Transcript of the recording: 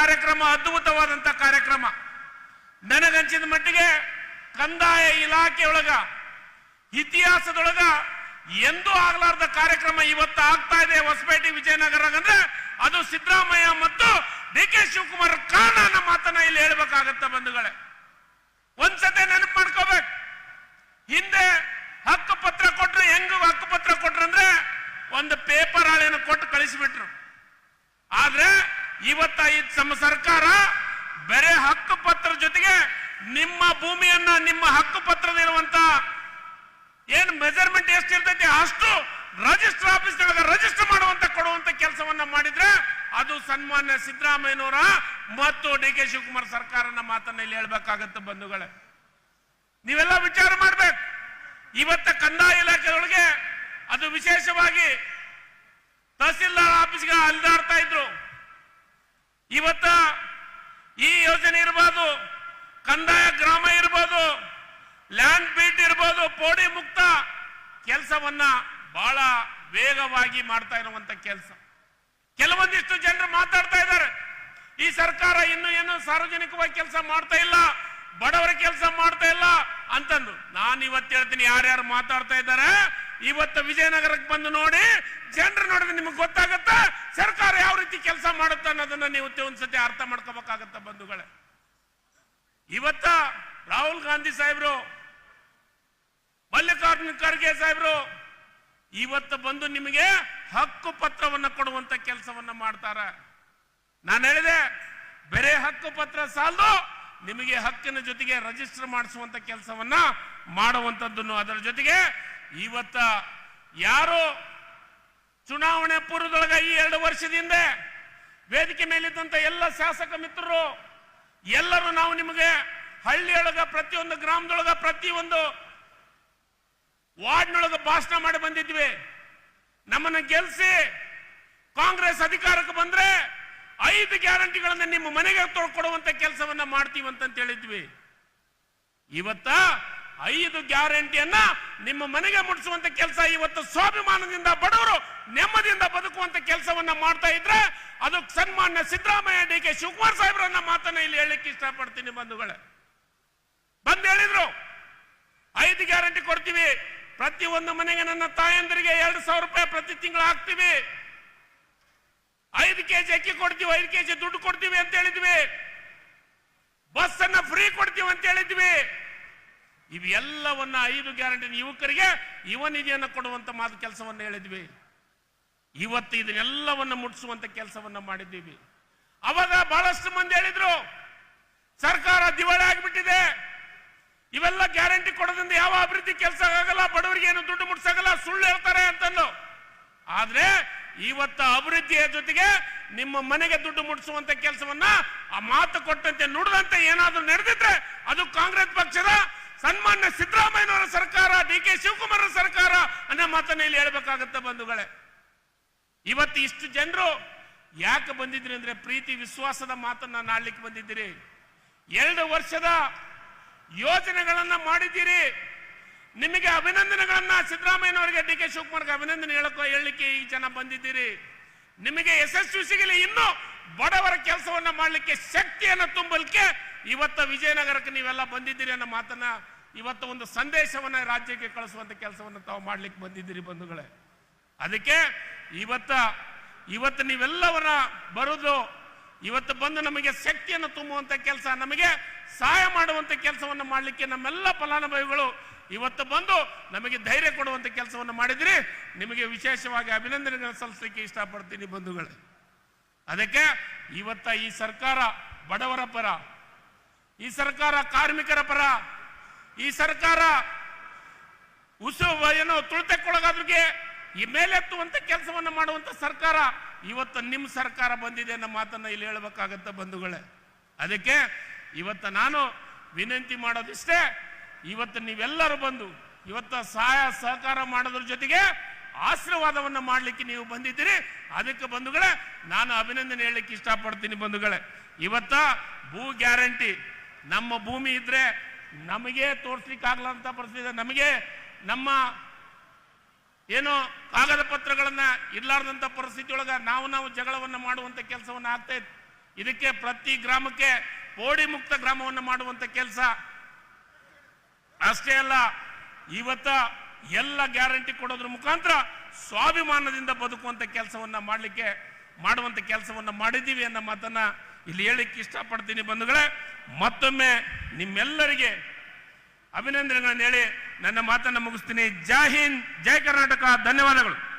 ಕಾರ್ಯಕ್ರಮ, ಅದ್ಭುತವಾದಂತ ಕಾರ್ಯಕ್ರಮ. ನನಗಂಚಿದ ಮಟ್ಟಿಗೆ ಕಂದಾಯ ಇಲಾಖೆಯೊಳಗ, ಇತಿಹಾಸದೊಳಗ ಎಂದೂ ಆಗ್ಲಾರ್ದ ಕಾರ್ಯಕ್ರಮ ಇವತ್ತು ಆಗ್ತಾ ಇದೆ. ಹೊಸಪೇಟೆ, ವಿಜಯನಗರ ಅಂದ್ರೆ ಅದು ಸಿದ್ದರಾಮಯ್ಯ ಮತ್ತು ಡಿ ಕೆ ಶಿವಕುಮಾರ್ ಕಾರಣ ನಮ್ಮ ಮಾತನ್ನ ಇಲ್ಲಿ ಹೇಳ್ಬೇಕಾಗತ್ತ ಬಂಧುಗಳೇ. ಒಂದ್ಸತೆ ನೆನಪು ಮಾಡ್ಕೋಬೇಕು. ಹಿಂದೆ ಹಕ್ಕು ಪತ್ರ ಕೊಟ್ರು, ಹೆಂಗ್ ಹಕ್ಕು ಪತ್ರ ಕೊಟ್ರು ಅಂದ್ರೆ ಒಂದು ಪೇಪರ್ ಹಾಳೆಯನ್ನು ಕೊಟ್ಟು ಕಳಿಸಿಬಿಟ್ರು. ಇವತ್ತ ನಮ್ಮ ಸರ್ಕಾರ ಬೇರೆ ಹಕ್ಕು ಪತ್ರ ಜೊತೆಗೆ ನಿಮ್ಮ ಭೂಮಿಯನ್ನ, ನಿಮ್ಮ ಹಕ್ಕು ಪತ್ರದಲ್ಲಿರುವಂತ ಏನ್ ಮೆಜರ್ಮೆಂಟ್ ಎಷ್ಟು ಇರ್ತೈತಿ ಅಷ್ಟು ರಿಜಿಸ್ಟರ್ ಆಫೀಸ್ ರಿಜಿಸ್ಟರ್ ಮಾಡುವಂತ, ಕೊಡುವಂತ ಕೆಲಸವನ್ನ ಮಾಡಿದ್ರೆ ಅದು ಸನ್ಮಾನ್ಯ ಸಿದ್ದರಾಮಯ್ಯನವರ ಮತ್ತು ಡಿ ಕೆ ಶಿವಕುಮಾರ್ ಸರ್ಕಾರನ ಮಾತನ್ನ ಇಲ್ಲಿ ಹೇಳ್ಬೇಕಾಗತ್ತೆ ಬಂಧುಗಳೇ. ನೀವೆಲ್ಲ ವಿಚಾರ ಮಾಡ್ಬೇಕು. ಇವತ್ತ ಕಂದಾಯ ಇಲಾಖೆಯೊಳಗೆ ಅದು ವಿಶೇಷವಾಗಿ ತಹಸೀಲ್ದಾರ್ ಆಫೀಸ್ಗೆ ಅಲ್ದಾಡ್ತಾ ಇದ್ರು. ಇವತ್ತ ಈ ಯೋಜನೆ ಇರಬಹುದು ಕಂದಾಯ ಗ್ರಾಮ ಇರ್ಬೋದು ಲ್ಯಾಂಡ್ ಬೀಟ್ ಇರ್ಬೋದು, ಪೋಡಿ ಮುಕ್ತ ಕೆಲಸವನ್ನ ಬಹಳ ವೇಗವಾಗಿ ಮಾಡ್ತಾ ಇರುವಂತ ಕೆಲಸ. ಕೆಲವೊಂದಿಷ್ಟು ಜನರು ಮಾತಾಡ್ತಾ ಇದ್ದಾರೆ, ಈ ಸರ್ಕಾರ ಇನ್ನು ಏನು ಸಾರ್ವಜನಿಕವಾಗಿ ಕೆಲಸ ಮಾಡ್ತಾ ಇಲ್ಲ, ಬಡವರ ಕೆಲಸ ಮಾಡ್ತಾ ಇಲ್ಲ ಅಂತಂದು ನಾನು ಇವತ್ತು ಹೇಳ್ತೀನಿ, ಯಾರ್ಯಾರು ಮಾತಾಡ್ತಾ ಇದ್ದಾರೆ ಇವತ್ತು ವಿಜಯನಗರಕ್ಕೆ ಬಂದು ನೋಡಿ ಜನರು ನೋಡಿದ್ರೆ ನಿಮಗೆ ಗೊತ್ತಾಗತ್ತಾ? ಸರ್ಕಾರ ಯಾವ ರೀತಿ ಕೆಲಸ ಮಾಡುತ್ತೆ ಅನ್ನೋದನ್ನ ನೀವು ಒಂದ್ಸತಿ ಅರ್ಥ ಮಾಡ್ಕೋಬೇಕಾಗತ್ತ ಬಂಧುಗಳೇ. ಇವತ್ತ ರಾಹುಲ್ ಗಾಂಧಿ ಸಾಹೇಬ್ರು, ಮಲ್ಲಿಕಾರ್ಜುನ ಖರ್ಗೆ ಸಾಹೇಬ್ರು, ಇವತ್ತು ಬಂದು ನಿಮಗೆ ಹಕ್ಕು ಪತ್ರವನ್ನ ಕೊಡುವಂತ ಕೆಲಸವನ್ನ ಮಾಡ್ತಾರ. ನಾನು ಹೇಳಿದೆ, ಬೇರೆ ಹಕ್ಕು ಪತ್ರ ಸಾಲದು ನಿಮಗೆ ಹಕ್ಕಿನ ಜೊತೆಗೆ ರಿಜಿಸ್ಟರ್ ಮಾಡಿಸುವಂತ ಕೆಲಸವನ್ನ ಮಾಡುವಂಥದ್ದನ್ನು ಅದರ ಜೊತೆಗೆ ಇವತ್ತ ಯಾರು ಚುನಾವಣೆ ಪೂರ್ವದೊಳಗ ಈ ಎರಡು ವರ್ಷದಿಂದ ವೇದಿಕೆ ಮೇಲಿದ್ದಂತ ಎಲ್ಲ ಶಾಸಕ ಮಿತ್ರರು, ಎಲ್ಲರೂ ನಾವು ನಿಮಗೆ ಹಳ್ಳಿಯೊಳಗ ಪ್ರತಿಯೊಂದು ಗ್ರಾಮದೊಳಗ ಪ್ರತಿಯೊಂದು ವಾರ್ಡ್ನೊಳಗ ಭಾಷಣ ಮಾಡಿ ಬಂದಿದ್ವಿ. ನಮ್ಮನ್ನ ಗೆಲ್ಸಿ ಕಾಂಗ್ರೆಸ್ ಅಧಿಕಾರಕ್ಕೆ ಬಂದ್ರೆ ಐದು ಗ್ಯಾರಂಟಿಗಳನ್ನ ನಿಮ್ಮ ಮನೆಗೆ ತೊಳ್ಕೊಡುವಂತ ಕೆಲಸವನ್ನ ಮಾಡ್ತೀವಿ ಅಂತ ಹೇಳಿದ್ವಿ ಇವತ್ತ ಐದು ಗ್ಯಾರಂಟಿಯನ್ನ ನಿಮ್ಮ ಮನೆಗೆ ಮುಟ್ಟಿಸುವಂತ ಕೆಲಸ ಇವತ್ತು ಸ್ವಾಭಿಮಾನದಿಂದ ಬಡವರು ನೆಮ್ಮದಿಯಿಂದ ಬದುಕುವಂತ ಕೆಲಸವನ್ನ ಮಾಡ್ತಾ ಇದ್ರೆ ಅದು ಸನ್ಮಾನ್ಯ ಸಿದ್ದರಾಮಯ್ಯ ಡಿ ಕೆ ಶಿವಕುಮಾರ್ ಸಾಹೇಬ್ರನ್ನ ಮಾತನ್ನ ಇಲ್ಲಿ ಹೇಳಲಿಕ್ಕೆ ಇಷ್ಟಪಡ್ತೀನಿ ಬಂಧುಗಳೇ. ಬಂದು ಹೇಳಿದ್ರು. ಐದು ಗ್ಯಾರಂಟಿ ಕೊಡ್ತೀವಿ. ಪ್ರತಿ ಒಂದು ಮನೆಗೆ ನನ್ನ ತಾಯಂದರಿಗೆ ಎರಡು ಸಾವಿರ ರೂಪಾಯಿ ಪ್ರತಿ ತಿಂಗಳು ಹಾಕ್ತೀವಿ. ಐದು ಕೆಜಿ ಅಕ್ಕಿ ಕೊಡ್ತೀವಿ, ಐದು ಕೆ ಜಿ ದುಡ್ಡು ಕೊಡ್ತೀವಿ ಅಂತ ಹೇಳಿದ್ವಿ. ಬಸ್ ಅನ್ನ ಫ್ರೀ ಕೊಡ್ತೀವಿ ಅಂತ ಹೇಳಿದ್ವಿ. ಇವೆಲ್ಲವನ್ನ ಐದು ಗ್ಯಾರಂಟಿ ಯುವಕರಿಗೆ ಯುವ ನಿಧಿಯನ್ನು ಕೊಡುವಂತ ಮಾತು ಕೆಲಸವನ್ನ ಹೇಳಿದ್ವಿ. ಇವತ್ತು ಇದನ್ನೆಲ್ಲವನ್ನ ಮುಟ್ಟಿಸುವಂತ ಕೆಲಸವನ್ನ ಮಾಡಿದ್ದೀವಿ. ಅವಾಗ ಬಹಳಷ್ಟು ಮಂದಿ ಹೇಳಿದ್ರು, ಸರ್ಕಾರ ದಿವಾಳಿ ಆಗಿಬಿಟ್ಟಿದೆ. ಇವೆಲ್ಲ ಗ್ಯಾರಂಟಿ ಕೊಡೋದ್ರಿಂದ ಯಾವ ಅಭಿವೃದ್ಧಿ ಕೆಲಸ ಆಗಲ್ಲ, ಬಡವರಿಗೆ ಏನು ದುಡ್ಡು ಮುಟ್ಸಾಗಲ್ಲ, ಸುಳ್ಳು ಹೇಳ್ತಾರೆ ಅಂತಂದು ಆದ್ರೆ ಇವತ್ತ ಅಭಿವೃದ್ಧಿಯ ಜೊತೆಗೆ ನಿಮ್ಮ ಮನೆಗೆ ದುಡ್ಡು ಮುಟ್ಟಿಸುವಂತ ಕೆಲಸವನ್ನ ಆ ಮಾತು ಕೊಟ್ಟಂತೆ ನುಡಿದಂತೆ ಏನಾದರೂ ನಡೆದಿದ್ರೆ ಅದು ಕಾಂಗ್ರೆಸ್ ಪಕ್ಷದ ಸನ್ಮಾನ್ಯ ಸಿದ್ದರಾಮಯ್ಯನವರ ಸರ್ಕಾರ, ಡಿ ಕೆ ಶಿವಕುಮಾರ್ ಸರ್ಕಾರ ಅನ್ನೋ ಮಾತನ್ನ ಇಲ್ಲಿ ಹೇಳ್ಬೇಕಾಗತ್ತೆ ಬಂಧುಗಳೇ. ಇವತ್ತು ಇಷ್ಟು ಜನರು ಯಾಕೆ ಬಂದಿದ್ರಿ ಅಂದ್ರೆ ಪ್ರೀತಿ, ವಿಶ್ವಾಸದ ಮಾತನ್ನ ನಾಡ್ಲಿಕ್ಕೆ ಬಂದಿದ್ದೀರಿ. ಎರಡು ವರ್ಷದ ಯೋಜನೆಗಳನ್ನ ಮಾಡಿದ್ದೀರಿ. ನಿಮಗೆ ಅಭಿನಂದನೆಗಳನ್ನ ಸಿದ್ದರಾಮಯ್ಯನವರಿಗೆ, ಡಿ ಕೆ ಶಿವಕುಮಾರ್ಗೆ ಅಭಿನಂದನೆ ಹೇಳಕ್ಕೋ ಹೇಳಲಿಕ್ಕೆ ಈ ಜನ ಬಂದಿದ್ದೀರಿ. ನಿಮಗೆ ಯಶಸ್ವಿ ಸಿಗಲಿ, ಇನ್ನು ಬಡವರ ಕೆಲಸವನ್ನ ಮಾಡಲಿಕ್ಕೆ ಶಕ್ತಿಯನ್ನು ತುಂಬಲಿಕ್ಕೆ ಇವತ್ತು ವಿಜಯನಗರಕ್ಕೆ ನೀವೆಲ್ಲ ಬಂದಿದ್ದೀರಿ ಅನ್ನೋ ಮಾತನ್ನ, ಇವತ್ತು ಒಂದು ಸಂದೇಶವನ್ನ ರಾಜ್ಯಕ್ಕೆ ಕಳಿಸುವಂತ ಕೆಲಸವನ್ನು ತಾವು ಮಾಡ್ಲಿಕ್ಕೆ ಬಂದಿದ್ದೀರಿ ಬಂಧುಗಳೇ. ಅದಕ್ಕೆ ಇವತ್ತ, ಇವತ್ತು ನೀವೆಲ್ಲವನ್ನ ಬರುದು ಇವತ್ತು ಬಂದು ನಮಗೆ ಶಕ್ತಿಯನ್ನು ತುಂಬುವಂತ ಕೆಲಸ, ನಮಗೆ ಸಹಾಯ ಮಾಡುವಂತ ಕೆಲಸವನ್ನು ಮಾಡಲಿಕ್ಕೆ ನಮ್ಮೆಲ್ಲ ಫಲಾನುಭವಿಗಳು ಇವತ್ತು ಬಂದು ನಮಗೆ ಧೈರ್ಯ ಕೊಡುವಂತ ಕೆಲಸವನ್ನು ಮಾಡಿದ್ರಿ. ನಿಮಗೆ ವಿಶೇಷವಾಗಿ ಅಭಿನಂದನೆಗಳನ್ನು ಸಲ್ಲಿಸಲಿಕ್ಕೆ ಇಷ್ಟಪಡ್ತೀನಿ ಬಂಧುಗಳೇ. ಅದಕ್ಕೆ ಇವತ್ತ ಈ ಸರ್ಕಾರ ಬಡವರ ಪರ, ಈ ಸರ್ಕಾರ ಕಾರ್ಮಿಕರ ಪರ, ಈ ಸರ್ಕಾರ ಉಸು, ಏನೋ ತುಳಿತಕ್ಕೊಳಗಾದ್ರಿಗೆ ಈ ಮೇಲೆತ್ತುವಂಥ ಕೆಲಸವನ್ನು ಮಾಡುವಂತ ಸರ್ಕಾರ ಇವತ್ತು ನಿಮ್ಮ ಸರ್ಕಾರ ಬಂದಿದೆ ಅನ್ನೋ ಮಾತನ್ನ ಇಲ್ಲಿ ಹೇಳಬೇಕಾಗತ್ತೆ ಬಂಧುಗಳೇ. ಅದಕ್ಕೆ ಇವತ್ತು ನಾನು ವಿನಂತಿ ಮಾಡೋದಿಷ್ಟೇ, ಇವತ್ತು ನೀವೆಲ್ಲರೂ ಬಂದು ಇವತ್ತು ಸಹಾಯ ಸಹಕಾರ ಮಾಡೋದ್ರ ಜೊತೆಗೆ ಆಶೀರ್ವಾದವನ್ನು ಮಾಡಲಿಕ್ಕೆ ನೀವು ಬಂದಿದ್ದೀರಿ. ಅದಕ್ಕೆ ಬಂಧುಗಳೇ, ನಾನು ಅಭಿನಂದನೆ ಹೇಳಲಿಕ್ಕೆ ಇಷ್ಟಪಡ್ತೀನಿ ಬಂಧುಗಳೇ. ಇವತ್ತ ಭೂ ಗ್ಯಾರಂಟಿ, ನಮ್ಮ ಭೂಮಿ ಇದ್ರೆ ನಮಗೆ ತೋರಿಸ್ಲಿಕ್ಕೆ ಆಗ್ಲಂತ ಪರಿಸ್ಥಿತಿ ನಮಗೆ ನಮ್ಮ ಏನು ಕಾಗದ ಪತ್ರಗಳನ್ನ ಪರಿಸ್ಥಿತಿ ಒಳಗ ನಾವು ನಾವು ಜಗಳವನ್ನ ಮಾಡುವಂತ ಕೆಲಸವನ್ನ ಆಗ್ತಾ ಇದಕ್ಕೆ ಪ್ರತಿ ಗ್ರಾಮಕ್ಕೆ ಪೋಡಿ ಮುಕ್ತ ಗ್ರಾಮವನ್ನು ಮಾಡುವಂತ ಕೆಲಸ. ಅಷ್ಟೇ ಅಲ್ಲ, ಇವತ್ತ ಎಲ್ಲ ಗ್ಯಾರಂಟಿ ಕೊಡೋದ್ರ ಮುಖಾಂತರ ಸ್ವಾಭಿಮಾನದಿಂದ ಬದುಕುವಂತ ಕೆಲಸವನ್ನ ಮಾಡಲಿಕ್ಕೆ, ಮಾಡುವಂತ ಕೆಲಸವನ್ನ ಮಾಡಿದ್ದೀವಿ ಅನ್ನೋ ಮಾತನ್ನ ಇಲ್ಲಿ ಹೇಳಿಕ್ಕೆ ಇಷ್ಟಪಡ್ತೀನಿ ಬಂಧುಗಳೇ. ಮತ್ತೊಮ್ಮೆ ನಿಮ್ಮೆಲ್ಲರಿಗೆ ಅಭಿನಂದನೆಗಳನ್ನು ಹೇಳಿ ನನ್ನ ಮಾತನ್ನು ಮುಗಿಸ್ತೀನಿ. ಜೈ ಹಿಂದ್ ಜೈ ಕರ್ನಾಟಕ ಧನ್ಯವಾದಗಳು.